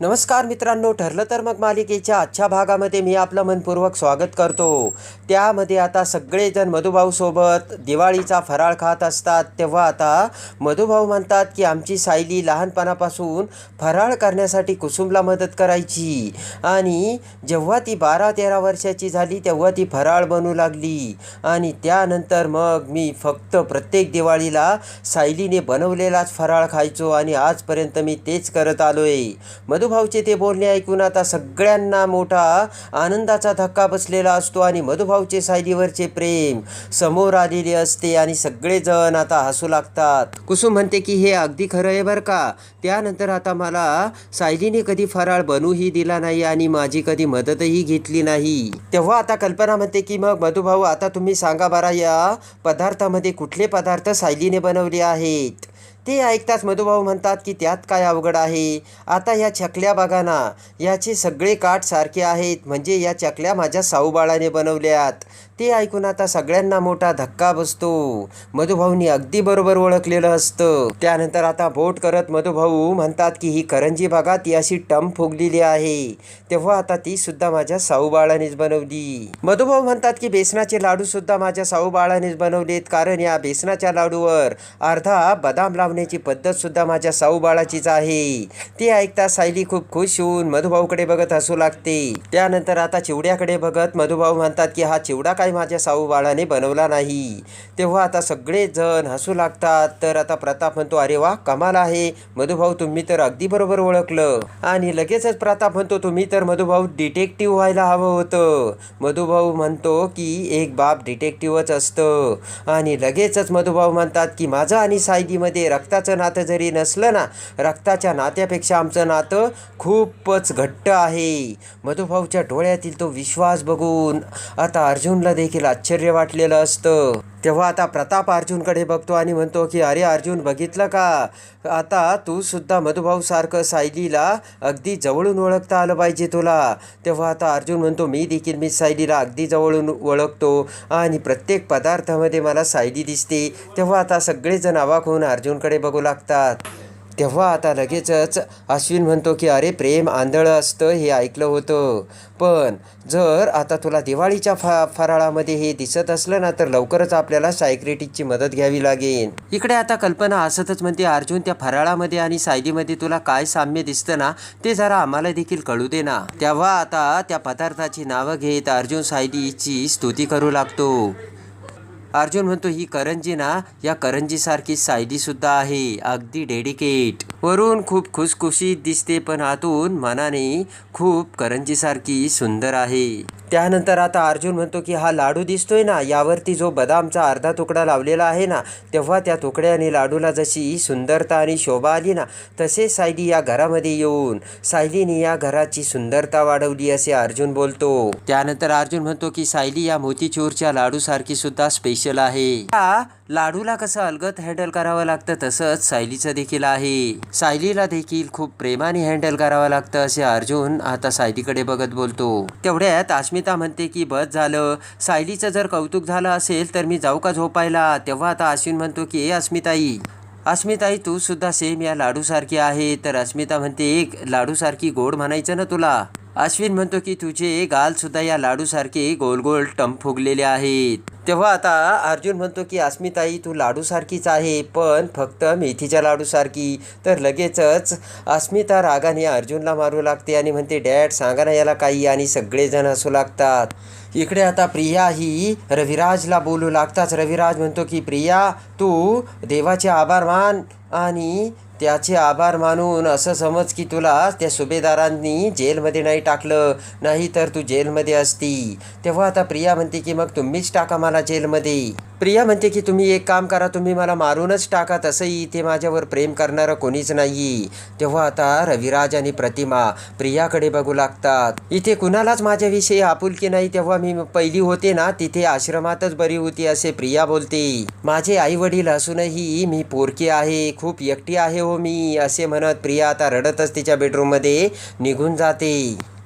नमस्कार मित्रांनो ठरलं तर मग मालिकेच्या आजच्या भागामध्ये मी आपलं मनपूर्वक स्वागत करतो. त्यामध्ये आता सगळेजण मधुभाऊसोबत दिवाळीचा फराळ खात असतात. तेव्हा आता मधुभाऊ म्हणतात की आमची सायली लहानपणापासून फराळ करण्यासाठी कुसुमला मदत करायची. आणि जेव्हा ती बारा तेरा वर्षाची झाली तेव्हा ती फराळ बनू लागली. आणि त्यानंतर मग मी फक्त प्रत्येक दिवाळीला सायलीने बनवलेलाच फराळ खायचो आणि आजपर्यंत मी तेच करत आलो आहे मधुभाऊचे ते बोलणे ऐकून आता सगळ्यांना मोठा आनंदाचा धक्का बसलेला असतो आणि मधुभाऊचे सायलीवरचे प्रेम समोर आलेले असते आणि सगळेजण आता हसू लागतात. कुसुम म्हणते की हे अगदी खरं आहे बरं का? त्यानंतर आता मला सायलीने कधी फराळ बनूही दिला नाही आणि माझी कधी मदतही घेतली नाही. तेव्हा आता कल्पना म्हणते की मग मधुभाऊ आता तुम्ही सांगा बरा या पदार्थामध्ये कुठले पदार्थ सायलीने बनवले आहेत? ते ऐकताच मधुभाऊ म्हणतात की त्यात काय अवघड आहे? आता ह्या चकल्या बघा ना. याचे सगळे काठ सारखे आहेत. म्हणजे या चकल्या माझ्या साऊबाळाने बनवल्यात. ते ऐकून आता सगळ्यांना मोठा धक्का बसतो. मधुभाऊनी अगदी बरोबर ओळखलेलं असतं. त्यानंतर आता बोट करत मधुभाऊ म्हणतात की ही करंजी भागात ती अशी टम फुगलेली आहे. तेव्हा आता ती सुद्धा माझ्या साऊबाळानेच बनवली. मधुभाऊ म्हणतात की बेसनाचे लाडू सुद्धा माझ्या साऊबाळानेच बनवलेत कारण या बेसनाच्या लाडूवर अर्धा बदाम लावण्याची पद्धत सुद्धा माझ्या साऊबाळाचीच आहे. ते ऐकता सायली खूप खुश होऊन मधुभाऊकडे बघत हसू लागते. त्यानंतर आता चिवड्याकडे बघत मधुभाऊ म्हणतात की हा चिवडा काय काही माझ्या साऊबाळाने बनवला नाही. तेव्हा आता सगळे जण हसू लागतात. तर आता प्रताप म्हणतो अरे वा कमाल आहे. मधुभाऊ तुम्ही तर अगदी बरोबर ओळखलं. आणि लगेचच प्रताप म्हणतो तुम्ही तर मधुभाऊ डिटेक्टिव्ह व्हायला हवं होतं. मधुभाऊ म्हणतो की एक बाप डिटेक्टिव्हच असतं. आणि लगेचच मधुभाऊ म्हणतात की माझं आणि सायलीमध्ये रक्ताचं नातं जरी नसलं ना रक्ताच्या नात्यापेक्षा आमचं नातं खूपच घट्ट आहे. मधुभाऊच्या डोळ्यातील तो विश्वास बघून आता अर्जुनला देखील आश्चर्य वाटलेलं असतं. तेव्हा आता प्रताप अर्जुनकडे बघतो आणि म्हणतो की अरे अर्जुन बघितलं का? आता तू सुद्धा मधुभाऊ सारखं सायलीला अगदी जवळून ओळखता आलं पाहिजे तुला. तेव्हा आता अर्जुन म्हणतो मी देखील मी सायलीला अगदी जवळून ओळखतो आणि प्रत्येक पदार्थामध्ये मला सायली दिसते. तेव्हा आता सगळेजण आवाक होऊन अर्जुनकडे बघू लागतात. तेव्हा आता लगेचच अश्विन म्हणतो की अरे प्रेम आंधळं असतं हे ऐकलं होतं. पण जर आता तुला दिवाळीच्या फा फराळामध्ये हे दिसत असलं ना तर लवकरच आपल्याला सायक्रेटिकची मदत घ्यावी लागेल. इकडे आता कल्पना असतच म्हणते अर्जुन त्या फराळामध्ये आणि सायलीमध्ये तुला काय साम्य दिसतं ना ते जरा आम्हाला देखील कळू दे ना. तेव्हा आता त्या पदार्थाची नावं घेत अर्जुन सायलीची स्तुती करू लागतो. अर्जुन म्हणतो ही करंजी ना या करंजीसारखी सायली सुद्धा आहे. अगदी डेडिकेट. वरून खूप खुसखुशीत दिसते पण आतून मनाने खूप करंजीसारखी सुंदर आहे. त्यानंतर आता अर्जुन म्हणतो की हा लाडू दिसतोय ना यावरती जो बदामचा अर्धा तुकडा लावलेला आहे ना तेव्हा त्या तुकड्याने लाडूला जशी सुंदरता आणि शोभा आली ना तसे सायली या घरामध्ये येऊन सायलीने या घराची सुंदरता वाढवली असे अर्जुन बोलतो. त्यानंतर अर्जुन म्हणतो की सायली या मोतीचूरच्या लाडूसारखी सुद्धा स्पेशल आहे. लाडूला कसं अलगत हँडल करावं लागतं तसंच सायलीचं देखील आहे. सायलीला देखील खूप प्रेमाने हँडल करावं लागतं असे अर्जुन आता सायलीकडे बघत बोलतो. तेवढ्यात अस्मिता म्हणते की बस झालं. सायलीचं जर कौतुक झालं असेल तर मी जाऊ का झोपायला? तेव्हा आता अश्विन म्हणतो की ए अस्मिताई. अस्मिताई तू सुद्धा सेम या लाडूसारखी आहे. तर अस्मिता म्हणते एक लाडूसारखी गोड म्हणायचं ना तुला? अश्विन म्हणतो की तुझे गाल सुद्धा या लाडूसारखे गोल गोल टम फुगलेले आहेत. तेव्हा आता अर्जुन म्हणतो की अस्मिताई तू लाडूसारखीच आहे पण फक्त मेथीच्या लाडूसारखी. तर लगेचच अस्मिता रागाने अर्जुनला मारू लागते आणि म्हणते डॅड सांगा ना याला काही आणि सगळेजण हसू लागतात. इकडे आता प्रिया ही रविराजला बोलू लागताच. रविराज म्हणतो की प्रिया तू देवाचे आभार मान आणि त्याचे आभार मानून असं समज की तुला त्या सुभेदारांनी जेलमध्ये नाही टाकलं नाही तर तू जेलमध्ये असती. तेव्हा आता प्रिया म्हणते की मग तुम्हीच टाका मला जेलमध्ये. प्रिया म्हणते की तुम्ही एक काम करा तुम्ही मला मारूनच टाका. तसंही इथे माझ्यावर प्रेम करणारं कोणीच नाही तेव्हा आता रविराज आणि प्रतिमा प्रियाकडे बघू लागतात. इथे कुणालाच माझ्याविषयी आपुलकी नाही. तेव्हा मी पहिली होते ना तिथे आश्रमातच बरी होती असे प्रिया बोलते. माझे आई वडील असूनही मी पोरकी आहे खूप एकटी आहे हो. हो मी असे म्हणत प्रिया आता रडतच तिच्या बेडरूममध्ये निघून जाते.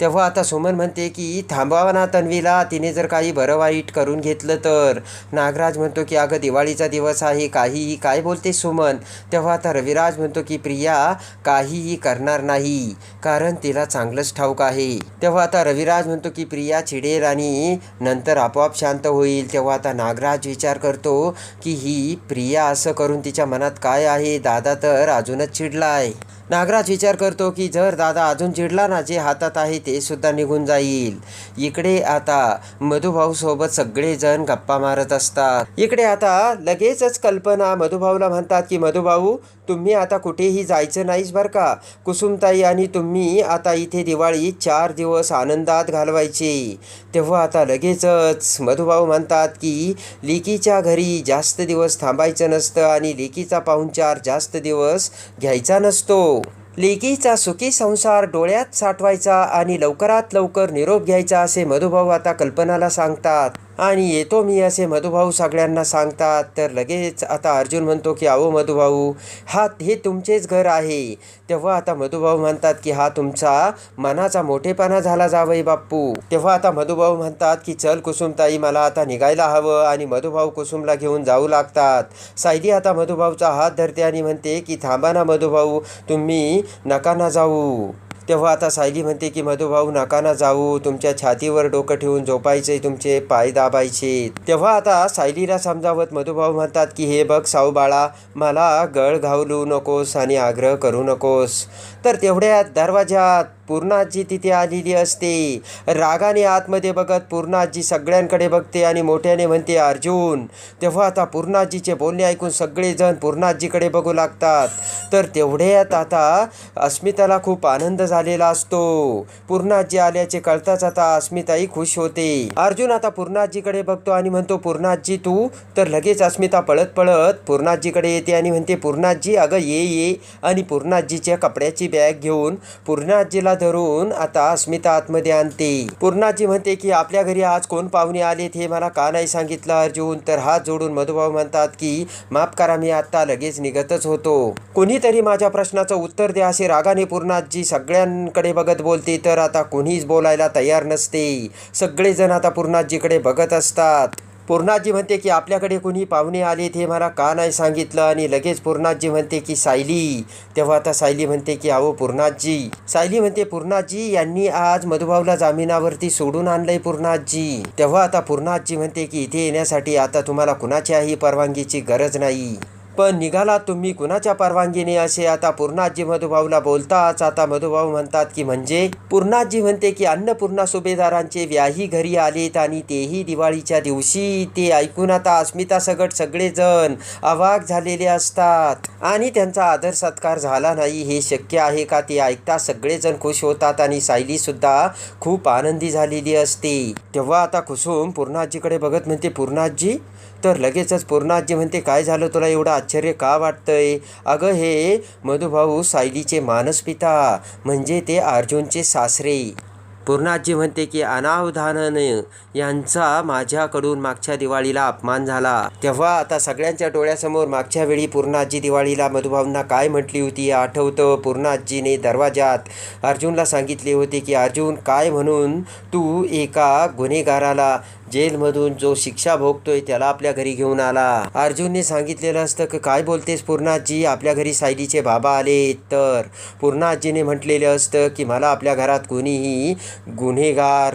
तेव्हा आता सुमन म्हणते की थांबावा ना तन्वीला तिने जर काही बरं वाईट करून घेतलं तर. नागराज म्हणतो की अगं दिवाळीचा दिवस आहे काहीही काय बोलते सुमन? तेव्हा आता रविराज म्हणतो की प्रिया काहीही करणार नाही कारण तिला चांगलंच ठाऊक आहे. तेव्हा आता रविराज म्हणतो की प्रिया चिडेल आणि नंतर आपोआप शांत होईल. तेव्हा आता नागराज विचार करतो की ही प्रिया असं करून तिच्या मनात काय आहे? दादा तर अजूनच चिडलाय. नागराज विचार करतो की जर दादा अजून चिडला ना जे हातात आहे ते सुद्धा निघून जाईल. इकडे आता मधुभाऊ सोबत सगळेजण गप्पा मारत असतात. इकडे आता लगेचच कल्पना मधुभाऊला म्हणतात की मधुभाऊ तुम्ही आता कुठेही जायचं नाहीच बरं का? कुसुमताई आणि तुम्ही आता इथे दिवाळी चार दिवस आनंदात घालवायचे. तेव्हा आता लगेचच मधुभाऊ म्हणतात की लेकीच्या घरी जास्त दिवस थांबायचं नसतं आणि लेकीचा पाहुणचार जास्त दिवस घ्यायचा नसतो. लेकीचा सुखी संसार डोळ्यात साठवायचा आणि लवकरात लवकर निरोप घ्यायचा असे मधुभाऊ आता कल्पनाला सांगतात. आणि येतो मी असे मधुभाऊ सगळ्यांना सांगतात. तर लगेच आता अर्जुन म्हणतो की अहो मधुभाऊ हा हे तुमचेच घर आहे. तेव्हा आता मधुभाऊ म्हणतात की हा तुमचा मनाचा मोठेपणा झाला जावई बाप्पू. तेव्हा आता मधुभाऊ म्हणतात की चल कुसुमताई मला आता निघायला हवं. आणि मधुभाऊ कुसुमला घेऊन जाऊ लागतात. सायली आता मधुभाऊचा हात धरते आणि म्हणते की थांबा ना मधुभाऊ तुम्ही नका ना जाऊ. तेव्हा आता सायली म्हणते की मधुभाऊ नका ना जाऊ. तुमच्या छातीवर डोकं ठेवून झोपायचे तुमचे पाय दाबायचे. तेव्हा आता सायलीला समजावत मधुभाऊ म्हणतात की हे बघ साऊ बाळा मला गळ घावलू नकोस आणि आग्रह करू नकोस. तर तेवढ्यात दरवाजात पूर्णाजी तिथे आलेली असते. रागाने आतमध्ये बघत पूर्णाजी सगळ्यांकडे बघते आणि मोठ्याने म्हणते अर्जुन तेव्हा आता पूर्णाजीचे बोलणे ऐकून सगळेजण पूर्णाजीकडे बघू लागतात. तर तेवढ्यात आता अस्मिताला खूप आनंद झालेला असतो. पूर्णाजी आल्याचे कळताच आता अस्मिताही खुश होते. अर्जुन आता पूर्णाजीकडे बघतो आणि म्हणतो पूर्णाजी तू तर लगेच अस्मिता पळत पळत पूर्णाजीकडे येते आणि म्हणते पूर्णाजी अगं ये ये. आणि पूर्णाजीच्या कपड्याची बॅग घेऊन पूर्णाजीला धरून आता अस्मिता आतमध्ये आणते. पूर्णाजी म्हणते की आपल्या घरी आज कोण पाहुणे आलेत हे मला का नाही सांगितलं अर्जुन? तर हात जोडून मधुभाऊ म्हणतात की माफ करा मी आता लगेच निघतच होतो. कोणीतरी माझ्या प्रश्नाचं उत्तर द्या असे रागाने पूर्णाजी सगळ्यांकडे बघत बोलते. तर आता कोणीच बोलायला तयार नसते. सगळेजण आता पूर्णाजीकडे बघत असतात. पूर्णाजी म्हणते की आपल्याकडे कोणी पाहुणे आलेत हे मला का नाही सांगितलं? आणि लगेच पूर्णाजी म्हणते की सायली. तेव्हा आता सायली म्हणते की अहो पूर्णाजी. सायली म्हणते पूर्णाजी यांनी आज मधुभाऊला जामिनावरती सोडून आणलंय पूर्णाजी. तेव्हा आता पूर्णाजी म्हणते की इथे येण्यासाठी आता तुम्हाला कुणाच्याही परवानगीची गरज नाही. पण निघाला तुम्ही कुणाच्या परवानगीने असे? आता पूर्णाजी मधुभाऊला बोलताच आता मधुभाऊ म्हणतात की म्हणजे? पूर्णाजी म्हणते की अन्नपूर्णा सुभेदारांचे व्याही घरी आलेत आणि तेही दिवाळीच्या दिवशी. ते ऐकून आता अस्मिता सगट सगळेजण अवाक झालेले असतात आणि त्यांचा आदर सत्कार झाला नाही. हे शक्य आहे का? ते ऐकता सगळेजण खुश होतात आणि सायली सुद्धा खूप आनंदी झालेली असते. तेव्हा आता कुसुम पूर्णाजीकडे बघत म्हणते पूर्णाजी तर लगेचच पूर्णाजी म्हणते काय झालं तुला? एवढं आश्चर्य का वाटतंय? अगं हे मधुभाऊ सायलीचे मानसपिता म्हणजे ते अर्जुनचे सासरे. पूर्णाजी म्हणते की अनावधानाने यांचा माझ्याकडून मागच्या दिवाळीला अपमान झाला. तेव्हा आता सगळ्यांच्या डोळ्यासमोर मागच्या वेळी पूर्णाजी दिवाळीला मधुभाऊंना काय म्हटली होती आठवतं. पूर्णाजीने दरवाजात अर्जुनला सांगितले होते की अर्जुन काय म्हणून तू एका गुन्हेगाराला जेलमधून जो शिक्षा भोगतोय त्याला आपल्या घरी घेऊन आला. अर्जुनने सांगितलेलं असतं की काय बोलतेस पूर्णाजी? आपल्या घरी सायलीचे बाबा आले. तर पूर्णाजीने म्हटलेलं असतं की मला आपल्या घरात कोणीही गुन्हेगार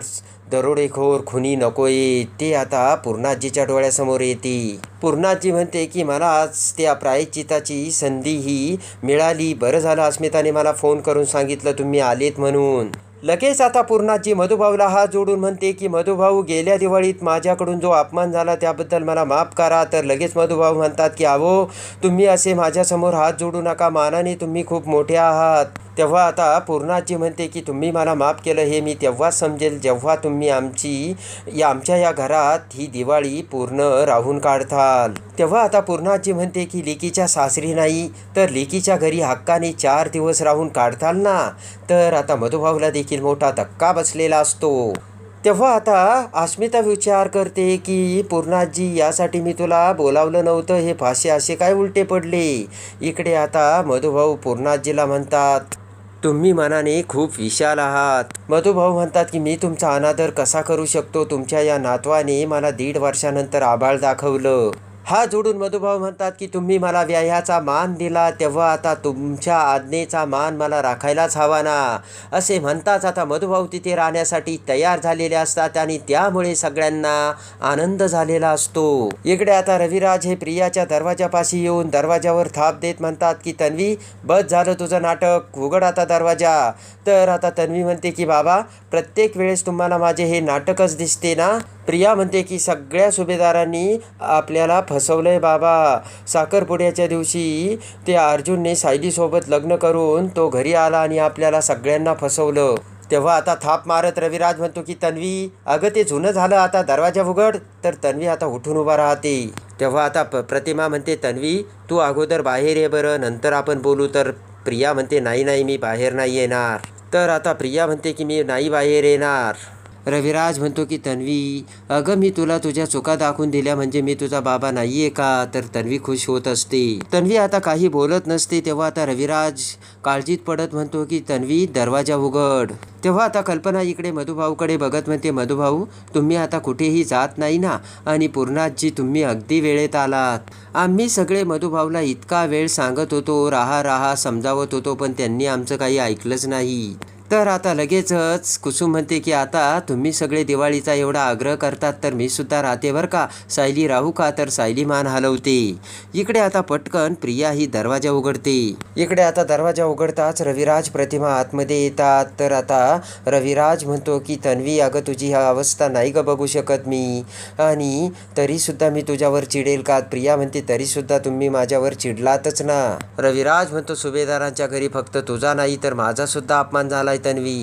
दरोडेखोर खुनी नकोय ते आता पूर्णाजीच्या डोळ्यासमोर येते पूर्णाजी म्हणते की मला आज त्या प्रायश्चिताची संधी ही मिळाली. बरं झालं अस्मिताने मला फोन करून सांगितलं तुम्ही आलेत म्हणून. लगेच आता पूर्णाजी मधुभाऊला हात जोडून म्हणते की मधुभाऊ गेल्या दिवाळीत माझ्याकडून जो अपमान झाला त्याबद्दल मला माफ करा. तर लगेच मधुभाऊ म्हणतात की अहो तुम्ही असे माझ्यासमोर हात जोडू नका. मानाने तुम्ही खूप मोठे आहात. तेव्हा आता पूर्णाजी म्हणते की तुम्ही मला माफ केलं हे मी तेव्हाच समजेल जेव्हा तुम्ही आमची या आमच्या या घरात ही दिवाळी पूर्ण राहून काढताल. तेव्हा आता पूर्णाजी म्हणते की लेकीच्या सासरी नाही तर लेकीच्या घरी हक्काने चार दिवस राहून काढताल ना तर आता मधुभाऊला देखील मोठा धक्का बसलेला असतो. तेव्हा आता अस्मिता विचार करते की पूर्णाजी यासाठी मी तुला बोलावलं नव्हतं हे फासे असे काय उलटे पडले? इकडे आता मधुभाऊ पूर्णाजीला म्हणतात तुम्ही मनाने खूप विशाल आहात. मधुभाऊ म्हणतात की मी तुमचा अनादर कसा करू शकतो? तुमच्या या नातवाने मला दीड वर्षानंतर आभाळ दाखवलं. हा जोडून मधुभाऊ म्हणतात की तुम्ही मला व्याह्याचा मान दिला तेव्हा आता तुमच्या आज्ञेचा मान मला राखायलाच हवा ना. असे म्हणताच आता मधुभाऊ तिथे राहण्यासाठी तयार झालेले असतात आणि त्यामुळे सगळ्यांना आनंद झालेला असतो. इकडे आता रविराज हे प्रियाच्या दरवाजापाशी येऊन दरवाजावर थाप देत म्हणतात की तन्वी बस झालं तुझं नाटक उघड आता दरवाजा. तर आता तन्वी म्हणते की बाबा प्रत्येक वेळेस तुम्हाला माझे हे नाटकच दिसते ना? प्रिया म्हणते की सगळ्या सुभेदारांनी आपल्याला फसवलंय बाबा. साखरपुड्याच्या दिवशी ते अर्जुनने सायलीसोबत लग्न करून तो घरी आला आणि आपल्याला सगळ्यांना फसवलं. तेव्हा आता थाप मारत रविराज म्हणतो की तन्वी अगं ते जुनं झालं आता दरवाजा उघड. तर तन्वी आता उठून उभा राहते. तेव्हा आता प प्रतिमा म्हणते तन्वी तू अगोदर बाहेर ये बरं नंतर आपण बोलू. तर प्रिया म्हणते नाही नाही मी बाहेर नाही येणार. तर आता प्रिया म्हणते की मी नाही बाहेर येणार. रविराज म्हणतो की तन्वी अगं मी तुला तुझ्या चुका दाखवून दिल्या म्हणजे मी तुझा बाबा नाही आहे का? तर तन्वी खुश होत असते. तन्वी आता काही बोलत नसते तेव्हा आता रविराज काळजीत पडत म्हणतो की तन्वी दरवाजा उघड. तेव्हा आता कल्पना इकडे मधुभाऊकडे बघत म्हणते मधुभाऊ तुम्ही आता कुठेही जात नाही ना? आणि पूर्णाजी तुम्ही अगदी वेळेत आलात. आम्ही सगळे मधुभाऊला इतका वेळ सांगत होतो राहा राहा समजावत होतो पण त्यांनी आमचं काही ऐकलंच नाही. तर आता लगेचच कुसुम म्हणते की आता तुम्ही सगळे दिवाळीचा एवढा आग्रह करतात तर मी सुद्धा राहते बरं का? सायली राहू का? तर सायली मान हलवते. इकडे आता पटकन प्रिया ही दरवाजा उघडते. इकडे आता दरवाजा उघडताच रविराज प्रतिमा आतमध्ये येतात. तर आता रविराज म्हणतो की तन्वी अगं तुझी ह्या अवस्था नाही ग बघू शकत मी. आणि तरीसुद्धा मी तुझ्यावर चिडेल का? प्रिया म्हणते तरीसुद्धा तुम्ही माझ्यावर चिडलातच ना. रविराज म्हणतो सुभेदारांच्या घरी फक्त तुझा नाही तर माझासुद्धा अपमान झाला तन्वी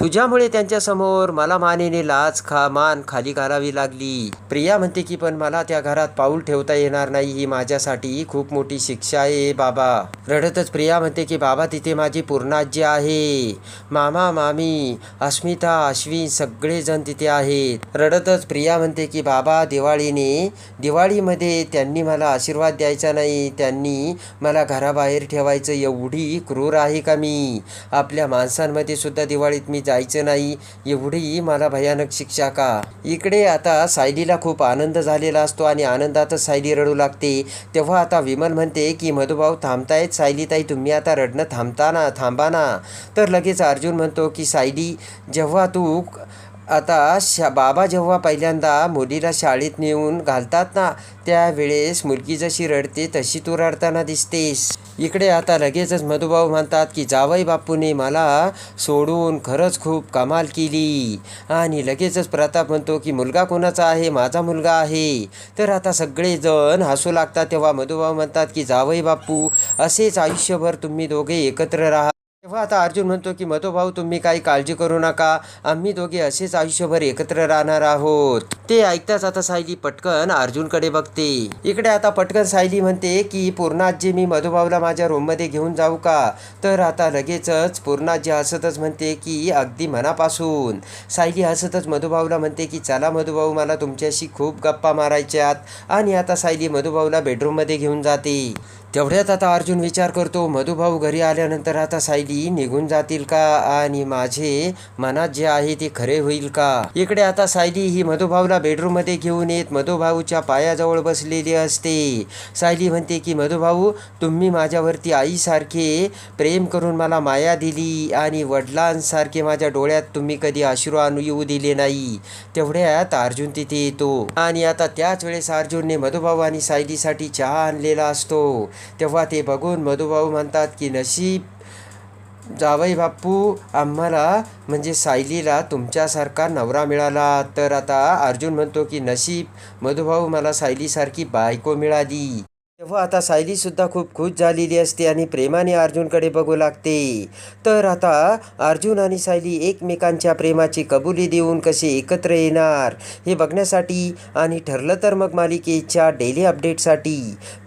तुझ्यामुळे त्यांच्यासमोर मला मानेने लाच खा मान खाली घालावी लागली. प्रिया म्हणते की पण मला त्या घरात पाऊल ठेवता येणार नाही. ही माझ्यासाठी खूप मोठी शिक्षा आहे बाबा. रडतच प्रिया म्हणते की बाबा तिथे माझी पूर्णाजी आहे. मामा मामी अस्मिता अश्विन सगळेजण तिथे आहेत. रडतच प्रिया म्हणते की बाबा दिवाळीने दिवाळीमध्ये त्यांनी मला आशीर्वाद द्यायचा नाही. त्यांनी मला घराबाहेर ठेवायचं एवढी क्रूर आहे का मी? आपल्या माणसांमध्ये सुद्धा दिवाळीत मी जायचं नाही एवढी मला भयानक शिक्षा का? इकडे आता सायलीला खूप आनंद झालेला असतो आणि आनंदातच सायली रडू लागते. तेव्हा आता विमल म्हणते की मधुभाऊ थांबतायत सायलीताई तुम्ही आता रडणं थांबता ना थांबा ना तर लगेच अर्जुन म्हणतो की सायली जेव्हा तू आता शा बाबा जेव्हा पहिल्यांदा मुलीला शाळेत नेऊन घालतात ना त्यावेळेस मुलगी जशी रडते तशी तू रडताना दिसतेस. इकडे आता लगेचच मधुभाऊ म्हणतात की जावई बापूने मला सोडून खरंच खूप कमाल केली. आणि लगेचच प्रताप म्हणतो की मुलगा कोणाचा आहे? माझा मुलगा आहे. तर आता सगळेजण हसू लागतात तेव्हा मधुभाऊ म्हणतात की जावई बापू असेच आयुष्यभर तुम्ही दोघे एकत्र राहा. तेव्हा आता अर्जुन म्हणतो की मधुभाऊ तुम्ही काही काळजी करू नका. आम्ही दोघे असेच आयुष्यभर एकत्र राहणार आहोत. ते ऐकताच आता सायली पटकन अर्जुनकडे बघते. इकडे आता पटकन सायली म्हणते की पूर्णाजी मी मधुभाऊला माझ्या रूममध्ये घेऊन जाऊ का? तर आता लगेचच पूर्णाजी हसतच म्हणते की अगदी मनापासून. सायली हसतच मधुभाऊला म्हणते की चला मधुभाऊ मला तुमच्याशी खूप गप्पा मारायच्यात. आणि आता सायली मधुभाऊला बेडरूममध्ये घेऊन जाते. तेवढ्यात आता अर्जुन विचार करतो मधुभाऊ घरी आल्यानंतर आता सायली निघून जातील का? आणि माझे मनात जे आहे ते खरे होईल का? इकडे आता सायली ही मधुभाऊला बेडरूममध्ये घेऊन येत मधुभाऊच्या पायाजवळ बसलेली असते. सायली म्हणते की मधुभाऊ तुम्ही माझ्यावरती आईसारखे प्रेम करून मला माया दिली आणि वडिलांसारखे माझ्या डोळ्यात तुम्ही कधी अश्रू आणू येऊ दिले नाही. तेवढ्यात अर्जुन तिथे येतो. आणि आता त्याच वेळेस अर्जुनने मधुभाऊ आणि सायलीसाठी चहा आणलेला असतो. तेव्हा ते बघून मधुभाऊ म्हणतात की नशीब जावई बाप्पू आम्हाला म्हणजे सायलीला तुमच्यासारखा नवरा मिळाला. तर आता अर्जुन म्हणतो की नशीब मधुभाऊ मला सायलीसारखी बायको मिळाली. तेव्हा आता सायलीसुद्धा खूप खुश झालेली असते आणि प्रेमाने अर्जुनकडे बघू लागते. तर आता अर्जुन आणि सायली एकमेकांच्या प्रेमाची कबुली देऊन कसे एकत्र येणार हे बघण्यासाठी आणि ठरलं तर मग मालिकेच्या डेली अपडेटसाठी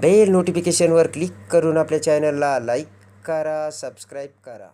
बेल नोटिफिकेशनवर क्लिक करून आपल्या चॅनलला लाईक करा सबस्क्राईब करा.